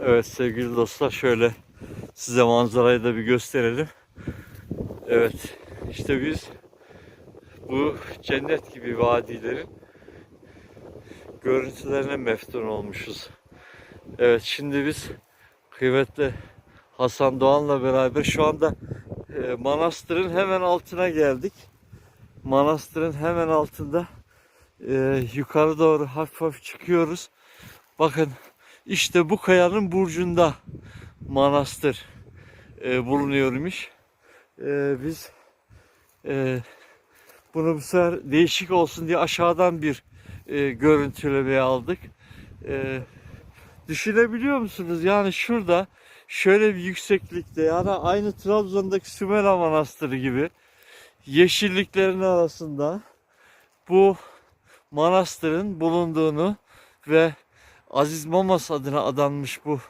Evet sevgili dostlar şöyle size manzarayı da bir gösterelim. Evet işte biz bu cennet gibi vadilerin görüntülerine meftun olmuşuz. Evet şimdi biz kıymetli Hasan Doğan'la beraber şu anda e, manastırın hemen altına geldik. Manastırın hemen altında e, yukarı doğru hafif hafif çıkıyoruz. Bakın işte bu kayanın burcunda manastır e, bulunuyormuş. E, biz e, bunu bu sefer değişik olsun diye aşağıdan bir e, görüntülemeye aldık. E, düşünebiliyor musunuz? Yani şurada şöyle bir yükseklikte yani aynı Trabzon'daki Sümela Manastırı gibi yeşilliklerin arasında bu manastırın bulunduğunu ve Aziz Mamas adına adanmış bu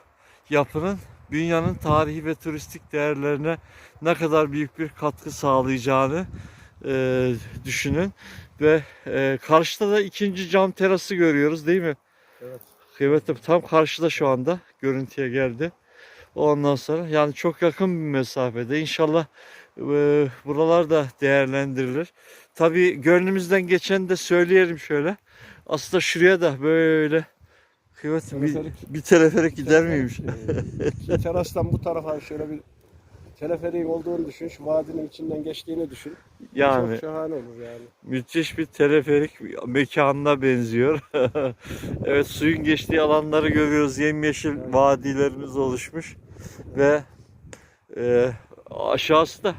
yapının dünyanın tarihi ve turistik değerlerine ne kadar büyük bir katkı sağlayacağını e, düşünün. Ve e, karşıda da ikinci cam terası görüyoruz değil mi? Evet. Kıymetli tam karşıda şu anda görüntüye geldi. Ondan sonra yani çok yakın bir mesafede. İnşallah e, buralar da değerlendirilir. Tabii gönlümüzden geçen de söyleyelim şöyle. Aslında şuraya da böyle kıymetli bir, Teleferik. bir teleferik gider miymiş? Ee, terastan bu tarafa şöyle bir teleferiğin olduğunu düşün. Şu vadinin içinden geçtiğini düşün. Yani Çok şahane olur yani. müthiş bir teleferik mekanına benziyor. evet suyun geçtiği alanları görüyoruz. Yemyeşil vadilerimiz oluşmuş. Ve e, aşağısı da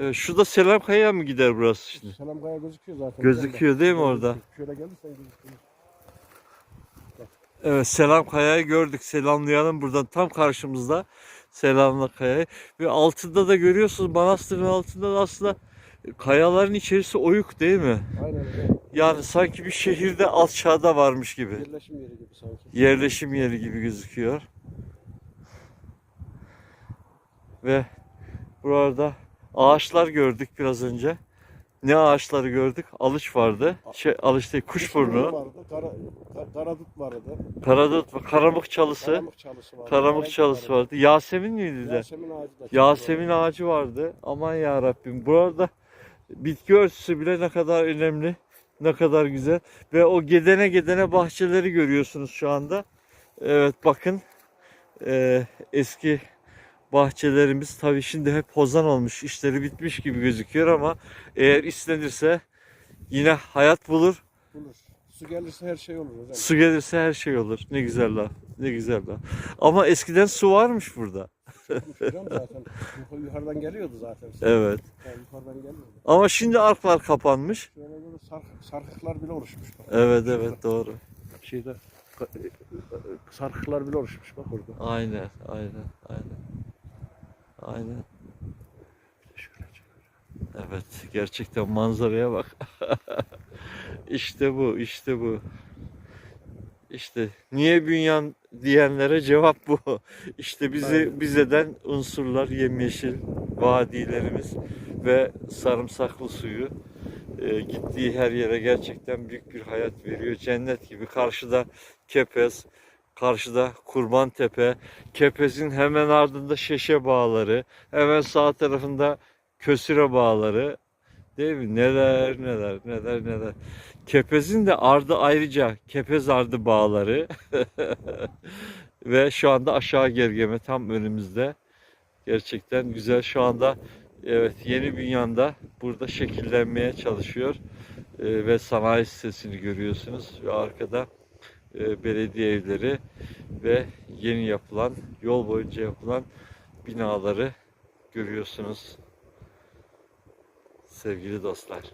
e, şu da Selamkaya mı gider burası şimdi? Selamkaya gözüküyor zaten. Gözüküyor değil mi orada? gözüküyor. Şöyle gelirsen gözüküyor. Evet Selamkaya'yı gördük. Selamlayalım buradan tam karşımızda Selamkaya. Ve altında da görüyorsunuz manastırın altında da aslında kayaların içerisi oyuk değil mi? Aynen öyle. Yani sanki bir şehirde alt çağda varmış gibi. Yerleşim yeri gibi sanki. Yerleşim yeri gibi gözüküyor. Ve burada ağaçlar gördük biraz önce. Ne ağaçları gördük? Alıç vardı. Şey, alıç değil, kuşburnu, vardı. Kara, ka- karadut vardı. karadut, karamık çalısı, Karamık çalısı vardı. karamık çalısı vardı. Yasemin miydi de? Yasemin ağacı da. çok Yasemin vardı. ağacı vardı. Aman ya Rabbim. Burada bitki örtüsü bile ne kadar önemli, ne kadar güzel. Ve o gedene gedene bahçeleri görüyorsunuz şu anda. Evet bakın Ee, eski bahçelerimiz tabii şimdi hep hozan olmuş, işleri bitmiş gibi gözüküyor ama eğer istenirse yine hayat bulur. Bulur. Su gelirse her şey olur hocam. Su gelirse her şey olur. Ne güzel laf. Ne güzel laf. Ama eskiden su varmış burada. Hocam zaten. Yukarıdan geliyordu zaten. Evet. Yani yukarıdan geliyordu. Ama şimdi arklar kapanmış. Şöyle böyle sark, sarkıklar bile oluşmuş. Bak. Evet evet doğru. Şeyde sarkıklar bile oluşmuş bak orada. Aynen aynen aynen. Aynen. Evet gerçekten manzaraya bak. işte bu işte bu. İşte niye bünyan diyenlere cevap bu. İşte bizi bizeden unsurlar yemyeşil vadilerimiz ve sarımsaklı suyu e, gittiği her yere gerçekten büyük bir hayat veriyor. Cennet gibi. Karşıda Kepez, karşıda Kurban Tepe, Kepez'in hemen ardında Şeşe Bağları, hemen sağ tarafında Kösüre Bağları. Değil mi? Neler neler neler neler. Kepez'in de ardı ayrıca Kepez Ardı Bağları. Ve şu anda aşağı gergeme tam önümüzde. Gerçekten güzel. Şu anda evet yeni bünyanda burada şekillenmeye çalışıyor. Ee, ve sanayi sitesini görüyorsunuz. Ve arkada e, belediye evleri ve yeni yapılan yol boyunca yapılan binaları görüyorsunuz sevgili dostlar.